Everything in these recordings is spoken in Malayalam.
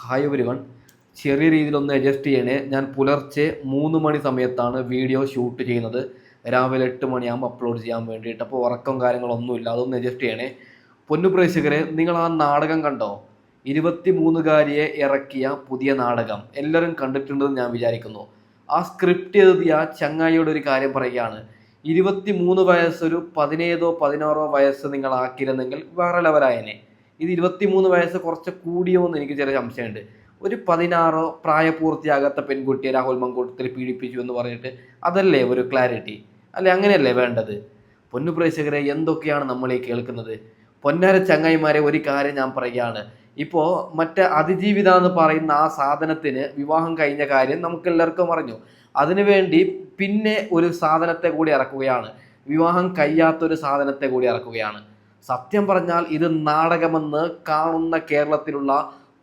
ഹായ് എവരിവൺ ചെറിയ രീതിയിലൊന്ന് അഡ്ജസ്റ്റ് ചെയ്യണേ. ഞാൻ പുലർച്ചെ മൂന്ന് മണി സമയത്താണ് വീഡിയോ ഷൂട്ട് ചെയ്യുന്നത്. രാവിലെ എട്ട് മണിയാകുമ്പോൾ അപ്ലോഡ് ചെയ്യാൻ വേണ്ടിയിട്ട്. അപ്പോൾ ഉറക്കം കാര്യങ്ങളൊന്നുമില്ല. അതൊന്ന് അഡ്ജസ്റ്റ് ചെയ്യണേ. പൊന്നു പ്രേക്ഷകരെ നിങ്ങൾ ആ നാടകം കണ്ടോ? ഇരുപത്തി മൂന്നുകാരിയെ ഇറക്കിയ പുതിയ നാടകം. എല്ലാവരും കണ്ടിട്ടുണ്ടെന്ന് ഞാൻ വിചാരിക്കുന്നു. ആ സ്ക്രിപ്റ്റ് എഴുതിയ ചങ്ങായിയുടെ ഒരു കാര്യം പറയുകയാണ്. ഇരുപത്തി മൂന്ന് വയസ്സൊരു പതിനേഴോ പതിനാറോ വയസ്സ് നിങ്ങൾ ആക്കിയിരുന്നെങ്കിൽ വേറെ ലെവലായനെ ഇത് ഇരുപത്തി മൂന്ന് വയസ്സ് കുറച്ച് കൂടിയോ എന്ന് എനിക്ക് ചെറിയ സംശയമുണ്ട്. ഒരു പതിനാറോ പ്രായപൂർത്തിയാകാത്ത പെൺകുട്ടിയെ രാഹുൽ മങ്കൂട്ടത്തിൽ പീഡിപ്പിച്ചു എന്ന് പറഞ്ഞിട്ട് അതല്ലേ ഒരു ക്ലാരിറ്റി അല്ലെ അങ്ങനെയല്ലേ വേണ്ടത്? പൊന്നു പ്രേക്ഷകരെ എന്തൊക്കെയാണ് നമ്മൾ ഈ കേൾക്കുന്നത്? പൊന്നാര ചങ്ങായിമാരെ ഒരു കാര്യം ഞാൻ പറയുകയാണ്. ഇപ്പോൾ മറ്റേ അതിജീവിത എന്ന് പറയുന്ന ആ സാധനത്തിന് വിവാഹം കഴിഞ്ഞ കാര്യം നമുക്ക് എല്ലാവർക്കും അറിഞ്ഞു അതിനുവേണ്ടി പിന്നെ ഒരു സാധനത്തെ കൂടി ഇറക്കുകയാണ്. വിവാഹം കഴിയാത്തൊരു സാധനത്തെ കൂടി ഇറക്കുകയാണ്. സത്യം പറഞ്ഞാൽ ഇത് നാടകമെന്ന് കാണുന്ന കേരളത്തിലുള്ള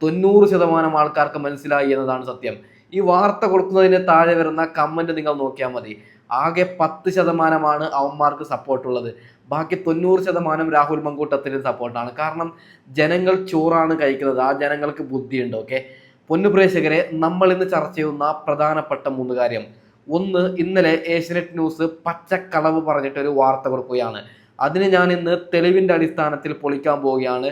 തൊണ്ണൂറ് ശതമാനം ആൾക്കാർക്ക് മനസ്സിലായി എന്നതാണ് സത്യം. ഈ വാർത്ത കൊടുക്കുന്നതിന് താഴെ വരുന്ന കമന്റ് നിങ്ങൾ നോക്കിയാൽ മതി. ആകെ പത്ത് ശതമാനമാണ് അവന്മാർക്ക് സപ്പോർട്ടുള്ളത് ബാക്കി തൊണ്ണൂറ് ശതമാനം രാഹുൽ മങ്കൂട്ടത്തിന് സപ്പോർട്ടാണ് കാരണം ജനങ്ങൾ ചോറാണ് കഴിക്കുന്നത്. ആ ജനങ്ങൾക്ക് ബുദ്ധിയുണ്ട് ഓക്കെ പൊന്നുപ്രേക്ഷകരെ നമ്മൾ ഇന്ന് ചർച്ച ചെയ്യുന്ന പ്രധാനപ്പെട്ട മൂന്ന് കാര്യം. ഒന്ന് ഇന്നലെ ഏഷ്യനെറ്റ് ന്യൂസ് പച്ചക്കളവ് പറഞ്ഞിട്ടൊരു വാർത്ത കൊടുക്കുകയാണ്. അതിന് ഞാൻ ഇന്ന് തെളിവിന്റെ അടിസ്ഥാനത്തിൽ പൊളിക്കാൻ പോവുകയാണ്.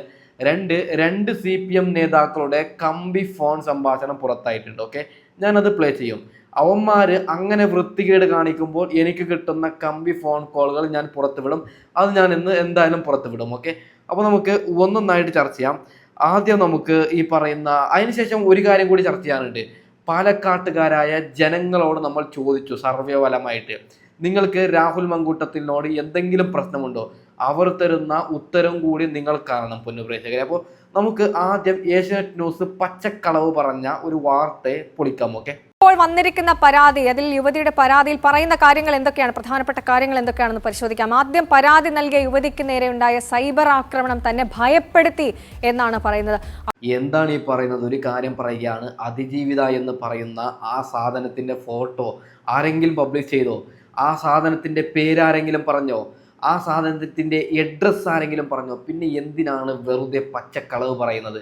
രണ്ട് രണ്ട് സി പി എം നേതാക്കളുടെ കമ്പി ഫോൺ സംഭാഷണം പുറത്തായിട്ടുണ്ട് ഓക്കെ? ഞാനത് പ്ലേ ചെയ്യും. അവന്മാര് അങ്ങനെ വൃത്തികേട് കാണിക്കുമ്പോൾ എനിക്ക് കിട്ടുന്ന കമ്പി ഫോൺ കോളുകൾ ഞാൻ പുറത്തുവിടും. അത് ഞാൻ ഇന്ന് എന്തായാലും പുറത്തുവിടും ഓക്കെ? അപ്പോൾ നമുക്ക് ഒന്നൊന്നായിട്ട് ചർച്ച ചെയ്യാം. ആദ്യം നമുക്ക് ഈ പറയുന്ന അതിനുശേഷം ഒരു കാര്യം കൂടി ചർച്ച ചെയ്യാനുണ്ട്. പാലക്കാട്ടുകാരായ ജനങ്ങളോട് നമ്മൾ ചോദിച്ചു സർവേ ഫലമായിട്ട് നിങ്ങൾക്ക് രാഹുൽ മങ്കൂട്ടത്തിനോട് എന്തെങ്കിലും പ്രശ്നമുണ്ടോ? അവർ തരുന്ന ഉത്തരം കൂടി നിങ്ങൾ കാണണം പുനഃപ്രേക്ഷകരെ അപ്പോൾ നമുക്ക് ആദ്യം ഏഷ്യാനെറ്റ് ന്യൂസ് പച്ചക്കളവ് പറഞ്ഞ ഒരു വാർത്തയെ പൊളിക്കാം ഓക്കെ? ഇപ്പോൾ വന്നിരിക്കുന്ന പരാതി അതിൽ യുവതിയുടെ പരാതിയിൽ പറയുന്ന കാര്യങ്ങൾ എന്തൊക്കെയാണ്? പ്രധാനപ്പെട്ട കാര്യങ്ങൾ എന്തൊക്കെയാണെന്ന് പരിശോധിക്കാം. ആദ്യം പരാതി നൽകിയ യുവതിക്ക് നേരെ ഉണ്ടായ സൈബർ ആക്രമണം തന്നെ ഭയപ്പെടുത്തി എന്നാണ് പറയുന്നത്. എന്താണ് ഈ പറയുന്നത്? ഒരു കാര്യം പറയുകയാണ് അതിജീവിത എന്ന് പറയുന്ന ആ സാധനത്തിന്റെ ഫോട്ടോ ആരെങ്കിലും പബ്ലിഷ് ചെയ്തോ? ആ സാധനത്തിന്റെ പേരാരെങ്കിലും പറഞ്ഞോ? ആ സാധനത്തിന്റെ അഡ്രസ് ആരെങ്കിലും പറഞ്ഞോ? പിന്നെ എന്തിനാണ് വെറുതെ പച്ചക്കളവ് പറയുന്നത്?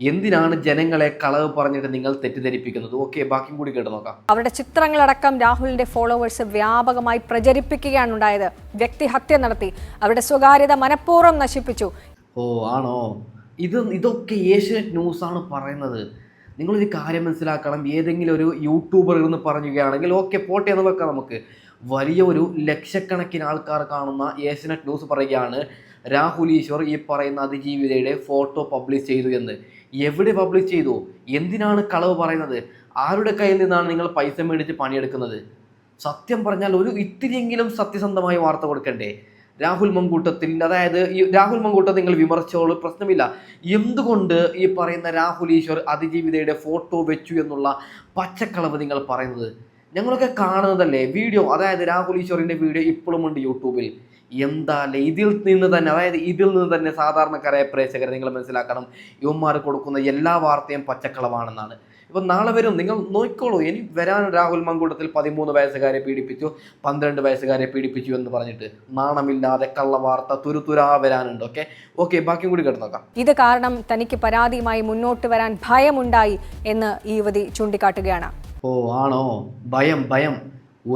എന്തിനാണ് ജനങ്ങളെ കളവ് പറഞ്ഞിട്ട് നിങ്ങൾ തെറ്റിദ്ധരിപ്പിക്കുന്നത്? ഓക്കെ ബാക്കിയും കൂടി കേട്ട് നോക്കാം. അവരുടെ ചിത്രങ്ങളടക്കം രാഹുലിന്റെ ഫോളോവേഴ്സ് വ്യാപകമായി പ്രചരിപ്പിക്കുകയാണ് ഉണ്ടായത്. വ്യക്തിഹത്യ നടത്തി. അവരുടെ സ്വകാര്യത മനഃപൂർവം നശിപ്പിച്ചു. ഓ ആണോ? ഇത് ഇതൊക്കെ ഏഷ്യനെറ്റ് ന്യൂസാണ് പറയുന്നത്. നിങ്ങളൊരു കാര്യം മനസ്സിലാക്കണം. ഏതെങ്കിലും ഒരു യൂട്യൂബർ എന്ന് പറയുകയാണെങ്കിൽ ഓക്കെ പോട്ടെ എന്ന് വെക്കാം നമുക്ക്. വലിയ ഒരു ലക്ഷക്കണക്കിന് ആൾക്കാർ കാണുന്ന ഏഷ്യനെറ്റ് ന്യൂസ് പറയുകയാണ് രാഹുൽ ഈശ്വർ ഈ പറയുന്ന അതിജീവിതയുടെ ഫോട്ടോ പബ്ലിഷ് ചെയ്തു എന്ന്. എവിടെ പബ്ലിഷ് ചെയ്തു? എന്തിനാണ് കളവ് പറയുന്നത്? ആരുടെ കയ്യിൽ നിന്നാണ് നിങ്ങൾ പൈസ മേടിച്ച് പണിയെടുക്കുന്നത്? സത്യം പറഞ്ഞാൽ ഒരു ഇത്തിരിയെങ്കിലും സത്യസന്ധമായ വാർത്ത കൊടുക്കണ്ടേ? രാഹുൽ മങ്കൂട്ടത്തിൽ അതായത് ഈ രാഹുൽ മങ്കൂട്ടം നിങ്ങൾ വിമർശിച്ചോളൂ പ്രശ്നമില്ല. എന്തുകൊണ്ട് ഈ പറയുന്ന രാഹുൽ ഈശ്വർ അതിജീവിതയുടെ ഫോട്ടോ വെച്ചു എന്നുള്ള പച്ചക്കളവ് നിങ്ങൾ പറയുന്നത്? ഞങ്ങളൊക്കെ കാണുന്നതല്ലേ വീഡിയോ അതായത് രാഹുൽ ഈശ്വറിന്റെ വീഡിയോ ഇപ്പോഴും ഉണ്ട് യൂട്യൂബിൽ. എന്താ അല്ലേ? ഇതിൽ നിന്ന് തന്നെ അതായത് ഇതിൽ നിന്ന് തന്നെ സാധാരണക്കാരായ പ്രേക്ഷകരെ നിങ്ങൾ മനസ്സിലാക്കണം. യുവന്മാർ കൊടുക്കുന്ന എല്ലാ വാർത്തയും പച്ചക്കളവാണെന്നാണ്. ഇപ്പം നാളെ വരും. നിങ്ങൾ നോക്കിക്കോളൂ. ഇനി വരാൻ രാഹുൽ മങ്കൂട്ടത്തിൽ പതിമൂന്ന് വയസ്സുകാരെ പീഡിപ്പിച്ചു പന്ത്രണ്ട് വയസ്സുകാരെ പീഡിപ്പിച്ചു എന്ന് പറഞ്ഞിട്ട് നാണമില്ലാതെ കള്ള വാർത്ത തുരുതുരാ വരാനുണ്ട്. ഓക്കെ? ഓക്കെ ബാക്കിയും കൂടി കേട്ട് നോക്കാം. ഇത് കാരണം തനിക്ക് പരാതിയുമായി മുന്നോട്ട് വരാൻ ഭയമുണ്ടായി എന്ന് ഈ യുവതി ചൂണ്ടിക്കാട്ടുകയാണ്. ഓ ആണോ? ഭയം ഭയം.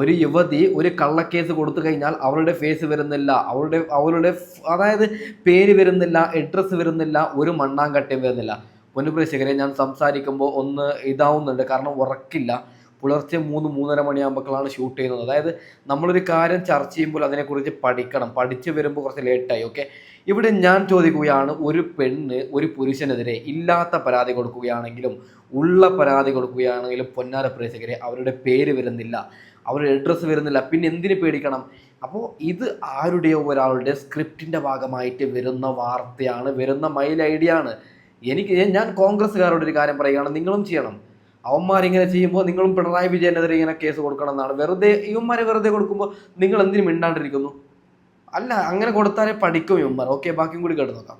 ഒരു യുവതി ഒരു കള്ളക്കേസ് കൊടുത്തു കഴിഞ്ഞാൽ അവരുടെ ഫേസ് വരുന്നില്ല. അവരുടെ അവരുടെ അതായത് പേര് വരുന്നില്ല അഡ്രസ്സ് വരുന്നില്ല ഒരു മണ്ണാങ്കട്ടയും വരുന്നില്ല. പൊന്നുപ്രേക്ഷകരെ ഞാൻ സംസാരിക്കുമ്പോൾ ഒന്ന് ഇതാവുന്നുണ്ട്. കാരണം ഉറക്കില്ല. പുലർച്ചെ മൂന്ന് മൂന്നര മണിയാകുമ്പോഴാണ് ഷൂട്ട് ചെയ്യുന്നത്. അതായത് നമ്മളൊരു കാര്യം ചർച്ച ചെയ്യുമ്പോൾ അതിനെക്കുറിച്ച് പഠിക്കണം. പഠിച്ചു വരുമ്പോൾ കുറച്ച് ലേറ്റായി ഓക്കെ ഇവിടെ ഞാൻ ചോദിക്കുകയാണ് ഒരു പെണ്ണ് ഒരു പുരുഷനെതിരെ ഇല്ലാത്ത പരാതി കൊടുക്കുകയാണെങ്കിലും ഉള്ള പരാതി കൊടുക്കുകയാണെങ്കിലും പൊന്നാര പ്രേക്ഷകരെ അവരുടെ പേര് വരുന്നില്ല. അവരുടെ അഡ്രസ്സ് വരുന്നില്ല. പിന്നെ എന്തിന് പേടിക്കണം? അപ്പോൾ ഇത് ആരുടെയോ ഒരാളുടെ സ്ക്രിപ്റ്റിന്റെ ഭാഗമായിട്ട് വരുന്ന വാർത്തയാണ് വരുന്ന മൈൽ ഐഡിയ ആണ് എനിക്ക് ഞാൻ കോൺഗ്രസ്സുകാരോട് ഒരു കാര്യം പറയുകയാണ്. നിങ്ങളും ചെയ്യണം. അവന്മാരിങ്ങനെ ചെയ്യുമ്പോൾ നിങ്ങളും പിണറായി വിജയനെതിരെ ഇങ്ങനെ കേസ് കൊടുക്കണം എന്നാണ്. വെറുതെ ഇവന്മാരെ വെറുതെ കൊടുക്കുമ്പോൾ നിങ്ങൾ എന്തിനും മിണ്ടാണ്ടിരിക്കുന്നു? അല്ല അങ്ങനെ കൊടുത്താലേ പഠിക്കും ഇവന്മാർ. ഓക്കെ ബാക്കിയും കൂടി കേട്ട് നോക്കാം.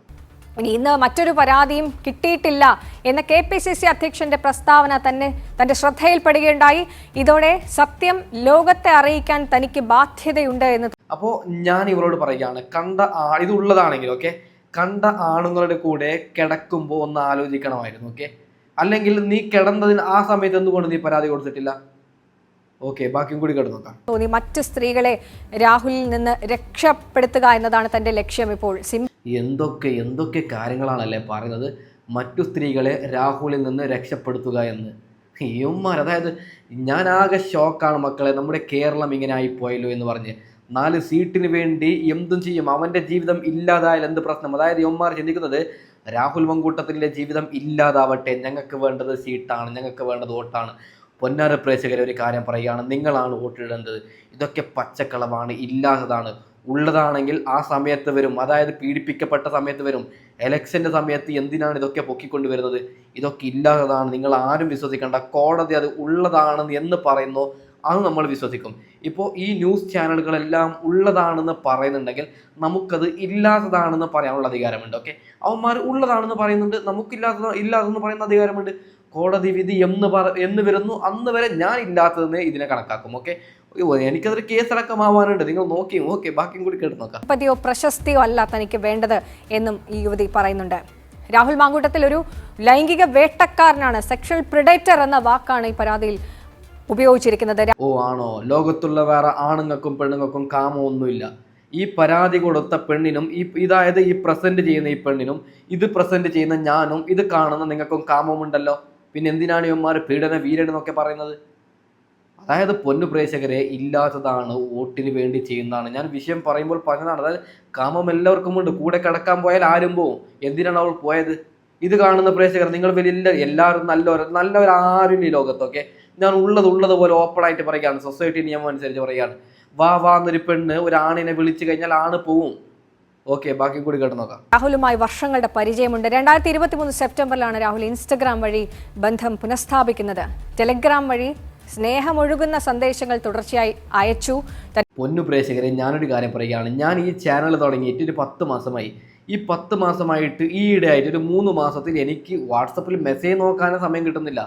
ഇനി ഇന്ന് മറ്റൊരു പരാതിയും കിട്ടിയിട്ടില്ല എന്ന കെ പി സി സി അധ്യക്ഷന്റെ പ്രസ്താവന തന്നെ തന്റെ ശ്രദ്ധയിൽപ്പെടുകയുണ്ടായി. ഇതോടെ സത്യം ലോകത്തെ അറിയിക്കാൻ തനിക്ക് ബാധ്യതയുണ്ട് എന്ന് അപ്പോൾ ഞാൻ ഇവരോട് പറയുകയാണ്. കണ്ട ആ ഇത് ഉള്ളതാണെങ്കിൽ ഓക്കെ? കണ്ട ആണുങ്ങളുടെ കൂടെ കിടക്കുമ്പോൾ ഒന്ന് ആലോചിക്കണമായിരുന്നു ഓക്കെ അല്ലെങ്കിൽ നീ കിടന്നതിന് ആ സമയത്ത് എന്തുകൊണ്ട് നീ പരാതി കൊടുത്തിട്ടില്ല? ഓക്കെ ബാക്കിയും കൂടി കിടന്നു നോക്കാം. തോന്നി മറ്റു സ്ത്രീകളെ രാഹുലിൽ നിന്ന് രക്ഷപ്പെടുത്തുക എന്നതാണ് തന്റെ ലക്ഷ്യം ഇപ്പോൾ. സിം എന്തൊക്കെ എന്തൊക്കെ കാര്യങ്ങളാണല്ലേ പറയുന്നത്? മറ്റു സ്ത്രീകളെ രാഹുലിൽ നിന്ന് രക്ഷപ്പെടുത്തുക എന്ന്. ഇവന്മാർ അതായത് ഞാൻ ആകെ ഷോക്കാണ് മക്കളെ. നമ്മുടെ കേരളം ഇങ്ങനെ ആയിപ്പോയല്ലോ എന്ന് പറഞ്ഞ്. നാല് സീറ്റിന് വേണ്ടി എന്തും ചെയ്യും. അവന്റെ ജീവിതം ഇല്ലാതായാൽ എന്ത് പ്രശ്നം? അതായത് യവന്മാർ ചിന്തിക്കുന്നത് രാഹുൽ മങ്കൂട്ടത്തിന്റെ ജീവിതം ഇല്ലാതാവട്ടെ. ഞങ്ങൾക്ക് വേണ്ടത് സീറ്റാണ് ഞങ്ങൾക്ക് വേണ്ടത് വോട്ടാണ്. പൊന്നാര പ്രേക്ഷകരെ ഒരു കാര്യം പറയുകയാണ്. നിങ്ങളാണ് വോട്ടിടേണ്ടത്. ഇതൊക്കെ പച്ചക്കളവാണ് ഇല്ലാത്തതാണ്. ഉള്ളതാണെങ്കിൽ ആ സമയത്ത് വരും. അതായത് പീഡിപ്പിക്കപ്പെട്ട സമയത്ത് വരും. എലക്ഷന്റെ സമയത്ത് എന്തിനാണ് ഇതൊക്കെ പൊക്കിക്കൊണ്ടുവരുന്നത്? ഇതൊക്കെ ഇല്ലാത്തതാണ്. നിങ്ങൾ ആരും വിശ്വസിക്കേണ്ട. കോടതി അത് ഉള്ളതാണെന്ന് എന്ന് പറയുന്നു. അത് നമ്മൾ വിശ്വസിക്കും. ഇപ്പോൾ ഈ ന്യൂസ് ചാനലുകളെല്ലാം ഉള്ളതാണെന്ന് പറയുന്നുണ്ടെങ്കിൽ നമുക്കത് ഇല്ലാത്തതാണെന്ന് പറയാനുള്ള അധികാരമുണ്ട് ഓക്കെ അവന്മാർ ഉള്ളതാണെന്ന് പറയുന്നുണ്ട് നമുക്കില്ലാത്ത ഇല്ലാതെന്ന് പറയുന്ന അധികാരമുണ്ട്. കോടതി വിധി എന്ന് പറ എന്ന് വരുന്നു അന്ന് വരെ ഞാൻ ഇല്ലാത്തതെന്ന് ഇതിനെ കണക്കാക്കും ഓക്കെ എനിക്കതൊരു കേസടക്കമാവാനുണ്ട്. നിങ്ങൾ നോക്കി ഓക്കെ ബാക്കിയും കൂടി കേട്ട് നോക്കാം. പതിയോ പ്രശസ്തിയോ അല്ല തനിക്ക് വേണ്ടത് എന്നും ഈ യുവതി പറയുന്നുണ്ട്. രാഹുൽ മാങ്കൂട്ടത്തിൽ ഒരു ലൈംഗിക വേട്ടക്കാരനാണ് സെക്ഷൽ പ്രിഡേറ്റർ എന്ന വാക്കാണ് ഈ പരാതിയിൽ ഉപയോഗിച്ചിരിക്കുന്നത്. ഓ ആണോ? ലോകത്തുള്ള വേറെ ആണുങ്ങൾക്കും പെണ്ണുങ്ങൾക്കും കാമമൊന്നുമില്ല ഈ പരാതി കൊടുത്ത പെണ്ണിനും ഈ ഇതായത് ഈ പ്രസന്റ് ചെയ്യുന്ന ഈ പെണ്ണിനും ഇത് പ്രസന്റ് ചെയ്യുന്ന ഞാനും ഇത് കാണുന്ന നിങ്ങൾക്കും കാമമുണ്ടല്ലോ. പിന്നെ എന്തിനാണ് ഇവന്മാർ പീഡന വീരനൊക്കെ പറയുന്നത്? അതായത് പൊന്നു പ്രേക്ഷകരെ ഇല്ലാത്തതാണ് വോട്ടിന് വേണ്ടി ചെയ്യുന്നതാണ്. ഞാൻ വിഷയം പറയുമ്പോൾ പറഞ്ഞതാണ് അതായത് കാമം എല്ലാവർക്കും ഉണ്ട്. കൂടെ കിടക്കാൻ പോയാൽ ആരും പോവും. എന്തിനാണ് അവൾ പോയത്? ഇത് കാണുന്ന പ്രേക്ഷകർ നിങ്ങൾ വലിയ എല്ലാവരും നല്ലവർ നല്ലവരാരും ഈ ലോകത്തൊക്കെ ഞാൻ ഉള്ളത് ഉള്ളതുപോലെ ഓപ്പൺ ആയിട്ട് പറയുകയാണ്. സൊസൈറ്റി നിയമം അനുസരിച്ച് പറയുകയാണ്. വാ വാ എന്നൊരു പെണ്ണ് ഒരു ആണിനെ വിളിച്ചു കഴിഞ്ഞാൽ ആണ് പോവും. ഓക്കെ ബാക്കി കൂടി കേട്ട് നോക്കാം. രാഹുലുമായി വർഷങ്ങളുടെ പരിചയമുണ്ട്. രണ്ടായിരത്തി ഇരുപത്തി മൂന്ന് സെപ്റ്റംബറിലാണ് രാഹുൽ ഇൻസ്റ്റഗ്രാം വഴി ബന്ധം പുനഃസ്ഥാപിക്കുന്നത്. ടെലിഗ്രാം വഴി സ്നേഹമൊഴുകുന്ന സന്ദേശങ്ങൾ തുടർച്ചയായി അയച്ചു. പൊന്നു പ്രേക്ഷകരെ ഞാനൊരു കാര്യം പറയുകയാണ്. ഞാൻ ഈ ചാനൽ തുടങ്ങിയിട്ട് ഒരു പത്ത് മാസമായി. ഈ പത്ത് മാസമായിട്ട് ഈയിടെ ആയിട്ട് ഒരു മൂന്ന് മാസത്തിൽ എനിക്ക് വാട്സപ്പിൽ മെസ്സേജ് നോക്കാനേ സമയം കിട്ടുന്നില്ല.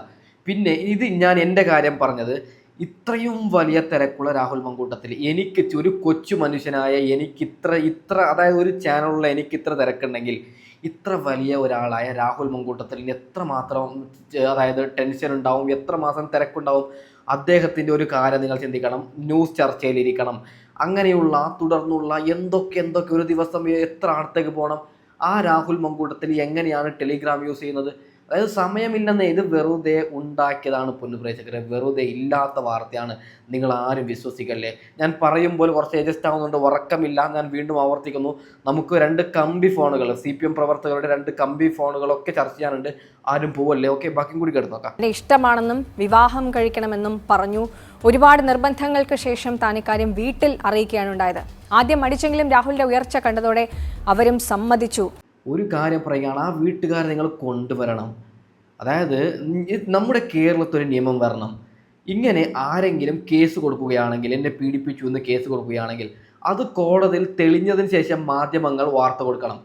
പിന്നെ ഇത് ഞാൻ എന്റെ കാര്യം പറഞ്ഞത് ഇത്രയും വലിയ തിരക്കുള്ള രാഹുൽ മങ്കൂട്ടത്തിൽ എനിക്ക് ഒരു കൊച്ചു മനുഷ്യനായ എനിക്ക് ഇത്ര ഇത്ര അതായത് ഒരു ചാനലുള്ള എനിക്ക് ഇത്ര തിരക്കുണ്ടെങ്കിൽ ഇത്ര വലിയ ഒരാളായ രാഹുൽ മങ്കൂട്ടത്തിൽ എത്രമാത്രം മാത്രം അതായത് ടെൻഷൻ ഉണ്ടാവും എത്ര മാസം തിരക്കുണ്ടാവും അദ്ദേഹത്തിന്റെ ഒരു കാര്യം നിങ്ങൾ ചിന്തിക്കണം ന്യൂസ് ചർച്ചയിലിരിക്കണം. അങ്ങനെയുള്ള തുടർന്നുള്ള എന്തൊക്കെ എന്തൊക്കെ ഒരു ദിവസം എത്ര അടുത്തേക്ക് പോകണം? ആ രാഹുൽ മങ്കൂട്ടത്തിൽ എങ്ങനെയാണ് ടെലിഗ്രാം യൂസ് ചെയ്യുന്നത്? അതായത് സമയമില്ലെന്ന് ഇത് വെറുതെ ഉണ്ടാക്കിയതാണ് പൊന്നുപ്രേക്ഷകരെ വെറുതെ ഇല്ലാത്ത വാർത്തയാണ് നിങ്ങൾ ആരും വിശ്വസിക്കല്ലേ? ഞാൻ പറയുമ്പോൾ കുറച്ച് അഡ്ജസ്റ്റ് ആവുന്നുണ്ട് ഉറക്കമില്ല ഞാൻ വീണ്ടും ആവർത്തിക്കുന്നു. നമുക്ക് രണ്ട് കമ്പി ഫോണുകൾ സി പി എം പ്രവർത്തകരുടെ രണ്ട് കമ്പി ഫോണുകളൊക്കെ ചർച്ച ചെയ്യാനുണ്ട്. ആരും പോവല്ലേ? ഓക്കെ ബാക്കിയും കൂടി കേട്ട് നോക്കാം. ഇഷ്ടമാണെന്നും വിവാഹം കഴിക്കണമെന്നും പറഞ്ഞു. ഒരുപാട് നിർബന്ധങ്ങൾക്ക് ശേഷം താൻ ഇക്കാര്യം വീട്ടിൽ അറിയിക്കുകയാണ് ഉണ്ടായത്. ആദ്യം മടിച്ചെങ്കിലും രാഹുലിന്റെ ഉയർച്ച കണ്ടതോടെ അവരും സമ്മതിച്ചു. ഒരു കാര്യം പറയുകയാണ് ആ വീട്ടുകാരെ നിങ്ങൾ കൊണ്ടുവരണം. അതായത് നമ്മുടെ കേരളത്തിൽ ഒരു നിയമം വരണം. ഇങ്ങനെ ആരെങ്കിലും കേസ് കൊടുക്കുകയാണെങ്കിൽ എന്നെ പീഡിപ്പിച്ചു എന്ന് കേസ് കൊടുക്കുകയാണെങ്കിൽ അത് കോടതിയിൽ തെളിഞ്ഞതിന് ശേഷം മാധ്യമങ്ങൾ വാർത്ത കൊടുക്കണം.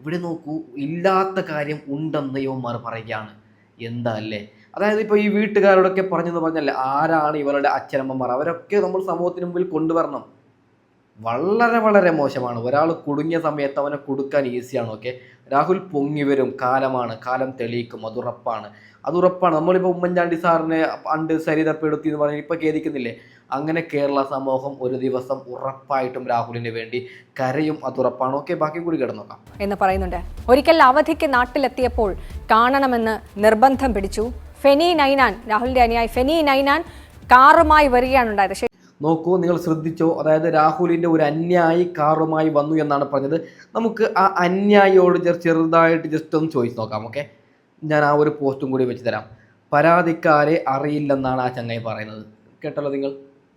ഇവിടെ നോക്കൂ ഇല്ലാത്ത കാര്യം ഉണ്ടെന്ന് യുവന്മാർ പറയുകയാണ്. എന്താ അല്ലേ? അതായത് ഇപ്പോൾ ഈ വീട്ടുകാരോടൊക്കെ പറഞ്ഞെന്ന് പറഞ്ഞല്ലേ ആരാണ് ഇവരുടെ അച്ഛനമ്മമാർ? അവരൊക്കെ നമ്മൾ സമൂഹത്തിന് മുമ്പിൽ കൊണ്ടുവരണം. വളരെ വളരെ മോശമാണ്. ഒരാൾ കുടുങ്ങിയ സമയത്ത് അവനെ കൊടുക്കാൻ ഈസിയാണ് ഓക്കെ രാഹുൽ പൊങ്ങി വരും. കാലമാണ്. കാലം തെളിയിക്കും. അതുറപ്പാണ് അതുറപ്പാണ് നമ്മളിപ്പോൾ ഉമ്മൻചാണ്ടി സാറിനെ പണ്ട് സരിതപ്പെടുത്തി എന്ന് പറഞ്ഞ് ഇപ്പോൾ ഖേദിക്കുന്നില്ലേ? അങ്ങനെ കേരള സമൂഹം ഒരു ദിവസം ഉറപ്പായിട്ടും രാഹുലിന് വേണ്ടി കരയും. അതുറപ്പാണ് ഓക്കെ ബാക്കി കൂടി കിടന്നോക്കാം. എന്ന് പറയുന്നുണ്ട്. ഒരിക്കൽ അവധിക്ക് നാട്ടിലെത്തിയപ്പോൾ കാണണമെന്ന് നിർബന്ധം പിടിച്ചു. ഫെനി നൈനാൻ രാഹുലിന്റെ അനുയായി ഫെനി നൈനാൻ കാറുമായി വരികയാണ് ഉണ്ടായത്. ശരി- നോക്കൂ നിങ്ങൾ ശ്രദ്ധിച്ചോ? അതായത് രാഹുലിന്റെ ഒരു അന്യായി കാറുമായി വന്നു എന്നാണ് പറഞ്ഞത്. നമുക്ക് ആ അന്യായിയോട് ചെറു- ചെറുതായിട്ട് ജസ്റ്റ് ഒന്ന് ചോദിച്ചു നോക്കാം ഓക്കെ ഞാൻ ആ ഒരു പോസ്റ്റും കൂടി വെച്ച് തരാം. പരാതിക്കാരെ അറിയില്ലെന്നാണ് ആ ചങ്ങായി പറയുന്നത്. കേട്ടല്ലോ നിങ്ങൾ?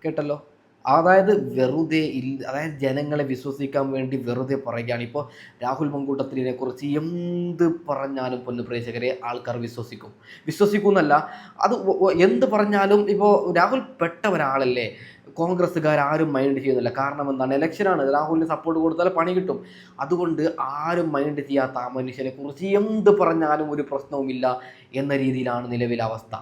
കേട്ടല്ലോ? അതായത് വെറുതെ ഇല്ല അതായത് ജനങ്ങളെ വിശ്വസിക്കാൻ വേണ്ടി വെറുതെ പറയുകയാണ്. ഇപ്പോൾ രാഹുൽ മങ്കൂട്ടത്തിനെ കുറിച്ച് എന്ത് പറഞ്ഞാലും പൊന്നു പ്രേക്ഷകരെ ആൾക്കാർ വിശ്വസിക്കും. വിശ്വസിക്കുന്നല്ല അത് ഒ- ഒ- എന്ത് പറഞ്ഞാലും ഇപ്പോൾ രാഹുൽ പെട്ട ഒരാളല്ലേ കോൺഗ്രസ്സുകാർ ആരും മൈൻഡ് ചെയ്യുന്നില്ല. കാരണം എന്താണ്? ഇലക്ഷനാണ് രാഹുലിന് സപ്പോർട്ട് കൊടുത്താൽ പണി കിട്ടും. അതുകൊണ്ട് ആരും മൈൻഡ് ചെയ്യാത്ത ആ മനുഷ്യനെ കുറിച്ച് എന്ത് പറഞ്ഞാലും ഒരു പ്രശ്നവുമില്ല എന്ന രീതിയിലാണ് നിലവിലെ അവസ്ഥ.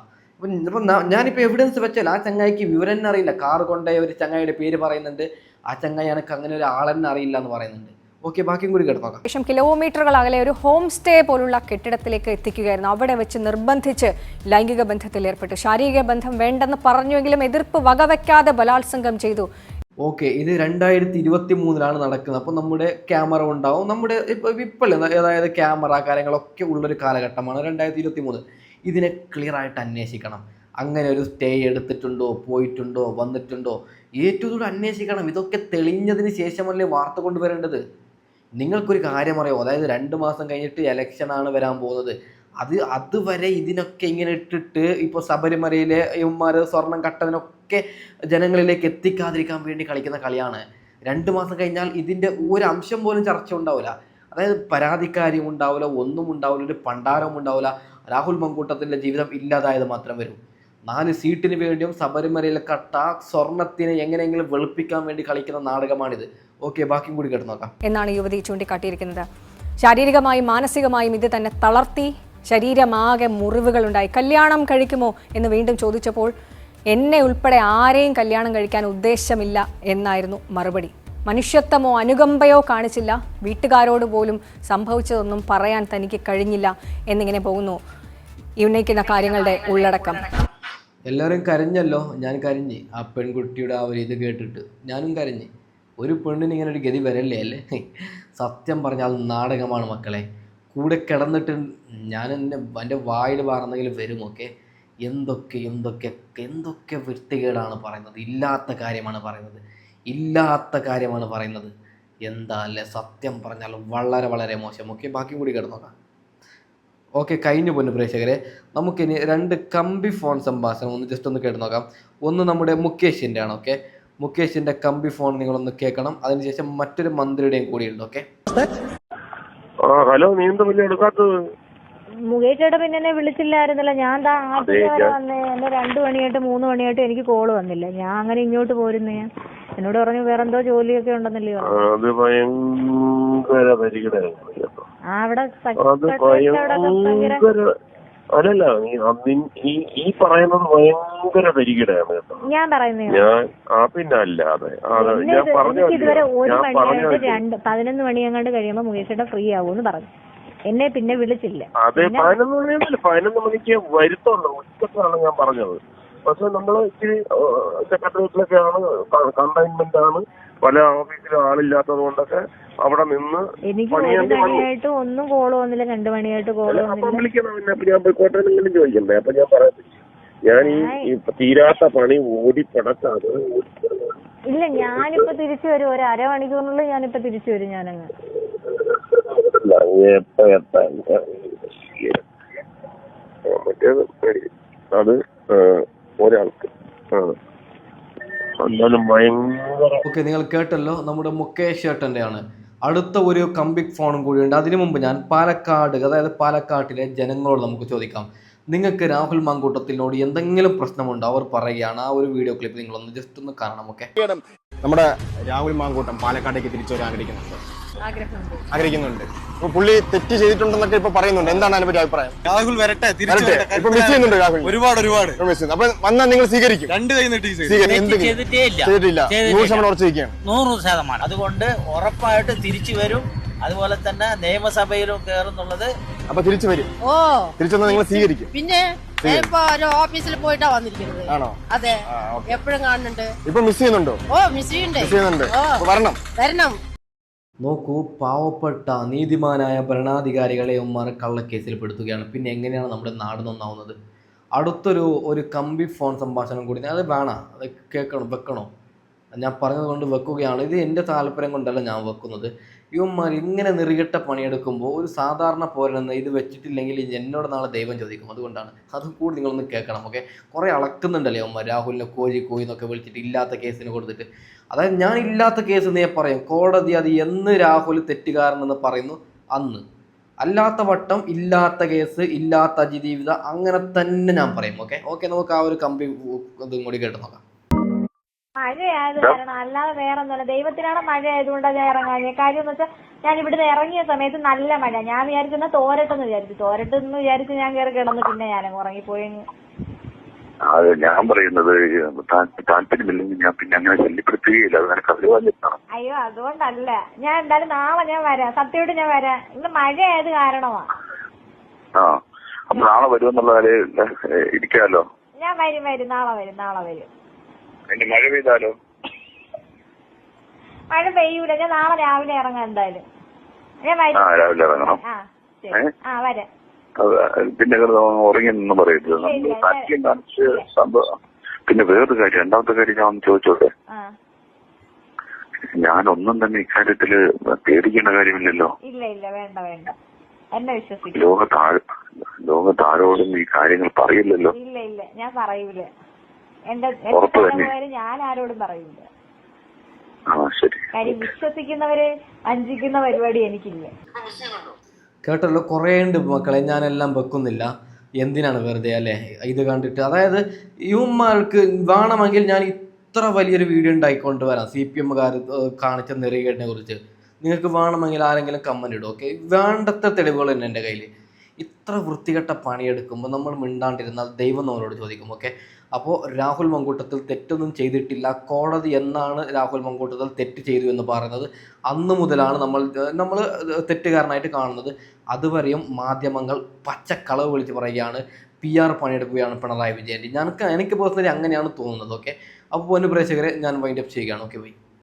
അപ്പം ഞാനിപ്പോൾ എവിഡൻസ് വെച്ചാൽ ആ ചങ്ങായിക്ക് വിവരം അറിയില്ല. കാർ കൊണ്ടേ ഒരു ചങ്ങായിയുടെ പേര് പറയുന്നുണ്ട്. ആ ചങ്ങായി എനിക്ക് അങ്ങനെ ഒരു ആളെന്നെ അറിയില്ല എന്ന് പറയുന്നുണ്ട്. ഓക്കെ ബാക്കിയും കൂടി കേട്ട് നോക്കാം ശേഷം കിലോമീറ്ററുകൾ അകലെ ഒരു ഹോം സ്റ്റേ പോലുള്ള കെട്ടിടത്തിലേക്ക് എത്തിക്കുകയായിരുന്നു. അവിടെ വെച്ച് നിർബന്ധിച്ച് ലൈംഗിക ബന്ധത്തിൽ ഏർപ്പെട്ടു. ശാരീരിക ബന്ധം വേണ്ടെന്ന് പറഞ്ഞുവെങ്കിലും എതിർപ്പ് വകവയ്ക്കാതെ ബലാത്സംഗം ചെയ്തു. ഓക്കെ ഇത് രണ്ടായിരത്തി ഇരുപത്തി മൂന്നിലാണ് നടക്കുന്നത്. അപ്പോൾ നമ്മുടെ ക്യാമറ ഉണ്ടാവും. നമ്മുടെ ഇപ്പോൾ ഇപ്പോഴേ അതായത് ക്യാമറ കാര്യങ്ങളൊക്കെ ഉള്ളൊരു കാലഘട്ടമാണ് രണ്ടായിരത്തി ഇരുപത്തി മൂന്ന് ഇതിനെ ക്ലിയർ ആയിട്ട് അന്വേഷിക്കണം. അങ്ങനെ ഒരു സ്റ്റേ എടുത്തിട്ടുണ്ടോ പോയിട്ടുണ്ടോ വന്നിട്ടുണ്ടോ? ഏറ്റവും കൂടുതൽ അന്വേഷിക്കണം. ഇതൊക്കെ തെളിഞ്ഞതിന് ശേഷമല്ലേ വാർത്ത കൊണ്ടുവരേണ്ടത്? നിങ്ങൾക്കൊരു കാര്യം അറിയോ? അതായത് രണ്ട് മാസം കഴിഞ്ഞിട്ട് ഇലക്ഷനാണ് വരാൻ പോകുന്നത്. അത് അതുവരെ ഇതിനൊക്കെ ഇങ്ങനെ ഇട്ടിട്ട് ഇപ്പോൾ ശബരിമലയിലെ ഇവന്മാർ സ്വർണം കട്ടതിനൊക്കെ ജനങ്ങളിലേക്ക് എത്തിക്കാതിരിക്കാൻ വേണ്ടി കളിക്കുന്ന കളിയാണ്. രണ്ട് മാസം കഴിഞ്ഞാൽ ഇതിന്റെ ഒരു അംശം പോലും ചർച്ച ഉണ്ടാവില്ല. അതായത് പരാതിക്കാരിയും ഉണ്ടാവില്ല ഒന്നും ഉണ്ടാവില്ല ഒരു പണ്ടാരവും ഉണ്ടാവില്ല. രാഹുൽ മങ്കൂട്ടത്തിന്റെ ജീവിതം ഇല്ലാതായത് മാത്രം വരും. നാല് സീറ്റിന് വേണ്ടിയും ശബരിമലയിലെ കട്ട സ്വർണത്തിനെ എങ്ങനെയെങ്കിലും വെളുപ്പിക്കാൻ വേണ്ടി കളിക്കുന്ന നാടകമാണിത്. ഓക്കെ ബാക്കിയും കൂടി കേട്ട് നോക്കാം. എന്നാണ് യുവതി ചൂണ്ടിക്കാട്ടിയിരിക്കുന്നത്. ശാരീരികമായും മാനസികമായും ഇത് തന്നെ തളർത്തി ശരീരമാകെ മുറിവുകളുണ്ടായി. കല്യാണം കഴിക്കുമോ എന്ന് വീണ്ടും ചോദിച്ചപ്പോൾ എന്നെ ഉൾപ്പെടെ ആരെയും കല്യാണം കഴിക്കാൻ ഉദ്ദേശമില്ല എന്നായിരുന്നു മറുപടി. മനുഷ്യത്വമോ അനുകമ്പയോ കാണിച്ചില്ല. വീട്ടുകാരോട് പോലും സംഭവിച്ചതൊന്നും പറയാൻ തനിക്ക് കഴിഞ്ഞില്ല എന്നിങ്ങനെ പോകുന്നു ഈ ഉന്നയിക്കുന്ന കാര്യങ്ങളുടെ ഉള്ളടക്കം. എല്ലാവരും കരഞ്ഞല്ലോ? ഞാൻ കരഞ്ഞ്. ആ പെൺകുട്ടിയുടെ ആ ഒരു ഇത് കേട്ടിട്ട് ഞാനും കരഞ്ഞ്. ഒരു പെണ്ണിന് ഇങ്ങനെ ഒരു ഗതി വരല്ലേ അല്ലേ? സത്യം പറഞ്ഞാൽ നാടകമാണ് മക്കളെ. കൂടെ കിടന്നിട്ട് ഞാൻ എന്റെ എന്റെ വായിൽ പറഞ്ഞെങ്കിലും വരുമൊക്കെ എന്തൊക്കെ എന്തൊക്കെ എന്തൊക്കെ വൃത്തികേടാണ് പറയുന്നത്? ഇല്ലാത്ത കാര്യമാണ് പറയുന്നത്. ഇല്ലാത്ത കാര്യമാണ് പറയുന്നത്. എന്താ അല്ലേ? സത്യം പറഞ്ഞാൽ വളരെ വളരെ മോശം. ഓക്കെ ബാക്കിയും കൂടി കിടന്നോക്കാം. ഓക്കെ കഴിഞ്ഞു പൊന്നു പ്രേക്ഷകരെ. നമുക്കിനി രണ്ട് കമ്പി ഫോൺ സംഭാഷണം ഒന്ന് ജസ്റ്റ് ഒന്ന് കേട്ട് നോക്കാം. ഒന്ന് നമ്മുടെ മുകേഷിന്റെ ആണ് ഓക്കെ? മുകേഷിന്റെ കമ്പി ഫോൺ നിങ്ങളൊന്ന് കേൾക്കണം. അതിനുശേഷം മറ്റൊരു മന്ത്രിയുടെയും കൂടിയുണ്ട് ഓക്കെ? ഹലോ നീ എന്താ പിന്നെ എടുക്കാത്തത്? മുകേഷേട്ട പിന്നെ എന്നെ വിളിച്ചില്ലായിരുന്നല്ലോ. ഞാൻ ദാ ആദ്യം വരെ വന്നേ. എന്നെ രണ്ടു മണിയായിട്ട് മൂന്ന് മണിയായിട്ട് എനിക്ക് കോൾ വന്നില്ല. ഞാൻ അങ്ങനെ ഇങ്ങോട്ട് പോരുന്നേ എന്നോട് പറഞ്ഞു വേറെ എന്തോ ജോലിയൊക്കെ ഉണ്ടെന്നല്ലേ ആ, അത് ഭയങ്കര ആ അവിടെ ഭയങ്കര അല്ലല്ല ഈ ഈ പറയുന്നത് ഭയങ്കര പരിഗണനയാണ് കേട്ടോ. ഞാൻ പറയുന്നത് ഞാൻ ആ പിന്നെ അല്ലാതെ അതെ. ഞാൻ പറഞ്ഞു ഇതുവരെ ഒരു രണ്ട് പതിനൊന്ന് മണി അങ്ങോട്ട് കഴിയുമ്പോ മുകേഷേട്ട ഫ്രീ ആവൂന്ന് പറഞ്ഞു. എന്നെ പിന്നെ വിളിച്ചില്ല. അതെ പതിനൊന്ന് മണിയല്ല പതിനൊന്ന് മണിക്ക് വരുത്തുള്ളൂ ഉച്ചക്കാണ് ഞാൻ പറഞ്ഞത്. പക്ഷെ നമ്മൾ ഇച്ചിരി സെക്രട്ടേറിയറ്റിലൊക്കെയാണ് കണ്ടെയ്ൻമെന്റ് ആണ് പല ഓഫീസിലും ആളില്ലാത്തത് കൊണ്ടൊക്കെ അവിടെ നിന്ന് എനിക്ക് ഒരു പണിയേണ്ടി മണിയായിട്ട് ഒന്നും കോൾ വന്നില്ല രണ്ട് മണിയായിട്ട് കോൾ അപ്പം വന്നില്ല വിളിക്കണം പിന്നെ അപ്പൊ ഞാൻ പോയിക്കോട്ടെ എന്നെങ്കിലും ചോദിക്കണ്ടേ? അപ്പൊ ഞാൻ പറയാം ഞാൻ ഈ ഇപ്പൊ തീരാത്ത പണി ഓടിപ്പടക്കാതെ ഇല്ല ഞാനിപ്പോ തിരിച്ചു വരും. ഒരു അരമണിക്കൂറിനുള്ളിൽ ഞാനിപ്പോ തിരിച്ചു വരും ഞാനങ്ങ്. എപ്പ എത്താൻ? മറ്റേത് അത് ഒരാൾക്ക്. ആ. എന്നാലും ഭയങ്കര ഓക്കെ നിങ്ങൾ കേട്ടല്ലോ നമ്മുടെ മുകേഷ് ചേട്ടന്റെ ആണ് അടുത്ത ഒരു കമ്പിക് ഫോണും കൂടിയുണ്ട് അതിനു മുമ്പ് ഞാൻ പാലക്കാട് അതായത് പാലക്കാട്ടിലെ ജനങ്ങളോട് നമുക്ക് ചോദിക്കാം. നിങ്ങൾക്ക് രാഹുൽ മാങ്കൂട്ടത്തിനോട് എന്തെങ്കിലും പ്രശ്നമുണ്ടോ? അവർ പറയുകയാണ്. ആ ഒരു വീഡിയോ ക്ലിപ്പ് നിങ്ങളൊന്ന് ജസ്റ്റ് ഒന്ന് കാണണം ഓക്കെ? നമ്മുടെ രാഹുൽ മാങ്കൂട്ടം പാലക്കാടേക്ക് തിരിച്ചു വരാൻ ആഗ്രഹിക്കുന്നുണ്ട്. ആഗ്രഹിക്കുന്നുണ്ട്. പുള്ളി തെറ്റ് ചെയ്തിട്ടുണ്ടെന്നൊക്കെ ഇപ്പൊ പറയുന്നുണ്ട്. എന്താണ് അതിനെ പറ്റി അഭിപ്രായം? രാഹുൽ വരട്ടെ ഇപ്പൊ മിസ് ചെയ്യുന്നുണ്ട് രാഹുൽ ഒരുപാട് ഒരുപാട്. മിസ് ചെയ്യുന്നു. അപ്പൊ വന്നാൽ നിങ്ങൾ സ്വീകരിക്കും. രണ്ട് കൈ നീട്ടി ചെയ്തിട്ടില്ല. നൂറ് ശതമാനം ഉറച്ചിരിക്കുകയാണ്. നൂറ് ശതമാനം. അതുകൊണ്ട് ഉറപ്പായിട്ട് തിരിച്ചു വരും. അതുപോലെ തന്നെ നിയമസഭയിലും കയറുന്നുള്ളത് അപ്പൊ തിരിച്ചു വരും. ഓ. തിരിച്ചു വന്നാൽ നിങ്ങൾ സ്വീകരിക്കും. പിന്നെ ഞാൻ ഇപ്പൊ ഒരു ഓഫീസിൽ പോയിട്ടാ വന്നിരിക്കുന്നത്. ആണോ? അതെ. എപ്പോഴും കാണുന്നുണ്ട്. ഇപ്പൊ മിസ് ചെയ്യുന്നുണ്ടോ? ഓ മിസ് ചെയ്യുന്നുണ്ട്. വരണം. വരണം. നോക്കൂ പാവപ്പെട്ട നീതിമാനായ ഭരണാധികാരികളെ ഉമ്മാർ കള്ളക്കേസിൽ പെടുത്തുകയാണ് പിന്നെ എങ്ങനെയാണ് നമ്മുടെ നാട് നന്നാവുന്നത്? അടുത്തൊരു ഒരു കമ്പി ഫോൺ സംഭാഷണം കൂടി. അത് വേണം? അത് കേൾക്കണം വെക്കണോ? ഞാൻ പറഞ്ഞത് കൊണ്ട് വെക്കുകയാണ്. ഇത് എന്റെ താല്പര്യം കൊണ്ടല്ല ഞാൻ വെക്കുന്നത്. ഇവന്മാർ ഇങ്ങനെ നെറികെട്ട പണിയെടുക്കുമ്പോൾ ഒരു സാധാരണ പോരനെന്ന് ഇത് വെച്ചിട്ടില്ലെങ്കിൽ എന്നോട് നാളെ ദൈവം ചോദിക്കും. അതുകൊണ്ടാണ്. അതും കൂടി നിങ്ങളൊന്ന് കേൾക്കണം ഓക്കെ കുറേ അളക്കുന്നുണ്ടല്ലേ ഇവന്മാർ രാഹുലിനെ കോഴി കോഴി എന്നൊക്കെ വിളിച്ചിട്ട് ഇല്ലാത്ത കേസിന് കൊടുത്തിട്ട്. അതായത് ഞാൻ ഇല്ലാത്ത കേസ് നീ പറയും. കോടതി അത് എന്ന് രാഹുൽ തെറ്റുകാരനെന്ന് പറയുന്നു അന്ന്. അല്ലാത്ത വട്ടം ഇല്ലാത്ത കേസ് ഇല്ലാത്ത അതിജീവിത അങ്ങനെ തന്നെ ഞാൻ പറയും ഓക്കെ ഓക്കെ നമുക്ക് ആ ഒരു കമ്പി ഇതും കൂടി കേട്ട് നോക്കാം. മഴയായത് കാരണം അല്ലാതെ വേറെ ഒന്നുമല്ല ദൈവത്തിനാണ് മഴ ആയതുകൊണ്ടാണ് ഞാൻ ഇറങ്ങാഞ്ഞത്. കാര്യം എന്ന് വെച്ചാൽ ഞാൻ ഇവിടുന്ന് ഇറങ്ങിയ സമയത്ത് നല്ല മഴ ഞാൻ വിചാരിക്കുന്ന തോരട്ടെന്ന് വിചാരിച്ചു. തോരട്ടെന്ന് വിചാരിച്ച് ഞാൻ കയറി കിടന്നു പിന്നെ ഞാനങ്ങ് ഉറങ്ങിപ്പോയി അത് ഞാൻ പറയുന്നത് താല്പര്യമില്ലെങ്കിൽ ഞാൻ പിന്നെ അങ്ങനെ ശല്യപ്പെടുത്തുകയില്ല. അത് നിനക്ക് അറിവാല്യത്താണ് അയ്യോ അതുകൊണ്ടല്ല. ഞാൻ എന്തായാലും നാളെ ഞാൻ വരാം. സത്യമായിട്ട് ഞാൻ വരാം. ഇന്ന് മഴയായത് കാരണമാ. ആ. അപ്പൊ നാളെ വരുമെന്നുള്ള കാര്യം ഇരിക്കാലോ? ഞാൻ വരും വരും. നാളെ വരും നാളെ വരും. അതിന്റെ മഴ പെയ്താലോ? മഴ പെയ്യൂല. ഞാൻ നാളെ രാവിലെ ഇറങ്ങാം എന്തായാലും. ഞാൻ ആ വരും രാവിലെ ഇറങ്ങണം. ആ ശരി. ഏ? ആ വരാം. അത് പിന്നെ കിടന്ന് പറയരുത്. നമ്മൾ ഇല്ല, സാക്ഷ്യം കാണിച്ച് സംഭവം. പിന്നെ വേറൊരു കാര്യം രണ്ടാമത്തെ കാര്യം ഞാൻ ഒന്ന് ചോദിച്ചോട്ടെ? ആ. ഞാൻ ഒന്നും തന്നെ ഇക്കാര്യത്തിൽ പേടിക്കേണ്ട കാര്യമില്ലല്ലോ. ഇല്ല ഇല്ല വേണ്ട വേണ്ട. എന്നെ വിശ്വസിക്കും. ലോകത്ത് ആര് ലോകത്ത് ആരോടും ഈ കാര്യങ്ങൾ പറയില്ലല്ലോ. ഇല്ല ഇല്ല ഞാൻ പറയൂല. എന്റെ ഞാൻ ആരോടും പറയില്ല കാര്യം വിശ്വസിക്കുന്നവര് വഞ്ചിക്കുന്ന പരിപാടി എനിക്കില്ല. കേട്ടല്ലോ കുറേ ഉണ്ട് മക്കളെ ഞാനെല്ലാം വെക്കുന്നില്ല. എന്തിനാണ് വെറുതെ അല്ലേ? ഇത് കണ്ടിട്ട്. അതായത് ഇവന്മാർക്ക് വേണമെങ്കിൽ ഞാൻ ഇത്ര വലിയൊരു വീഡിയോ ഉണ്ടായിക്കൊണ്ട് വരാം. സി പി എമ്മുകാർ കാണിച്ച നെറികേടിനെ കുറിച്ച്. നിങ്ങൾക്ക് വേണമെങ്കിൽ ആരെങ്കിലും കമന്റ് ഇടും ഓക്കെ? വേണ്ടത്ര തെളിവുകൾ തന്നെ എന്റെ കയ്യിൽ ഇത്ര വൃത്തികെട്ട പണിയെടുക്കുമ്പോൾ നമ്മൾ മിണ്ടാണ്ടിരുന്നാൽ ദൈവം നമ്മളോട് ചോദിക്കും ഓക്കെ? അപ്പോൾ രാഹുൽ മങ്കൂട്ടത്തിൽ തെറ്റൊന്നും ചെയ്തിട്ടില്ല. കോടതി എന്നാണ് രാഹുൽ മങ്കൂട്ടത്തിൽ തെറ്റ് ചെയ്തു എന്ന് പറയുന്നത്. അന്ന് മുതലാണ് നമ്മൾ നമ്മൾ തെറ്റുകാരനായിട്ട് കാണുന്നത്. അതുവരെയും മാധ്യമങ്ങൾ പച്ചക്കളവ് വിളിച്ച് പറയുകയാണ്. പി ആർ പണിയെടുക്കുകയാണ് പിണറായി വിജയന്റെ. ഞങ്ങൾക്ക് എനിക്ക് പേഴ്സണലി അങ്ങനെയാണ് തോന്നുന്നത്. ഓക്കെ? അപ്പോൾ പൊന്നു പ്രേക്ഷകരെ ഞാൻ വൈൻഡപ്പ് ചെയ്യുകയാണ്. Okay bye.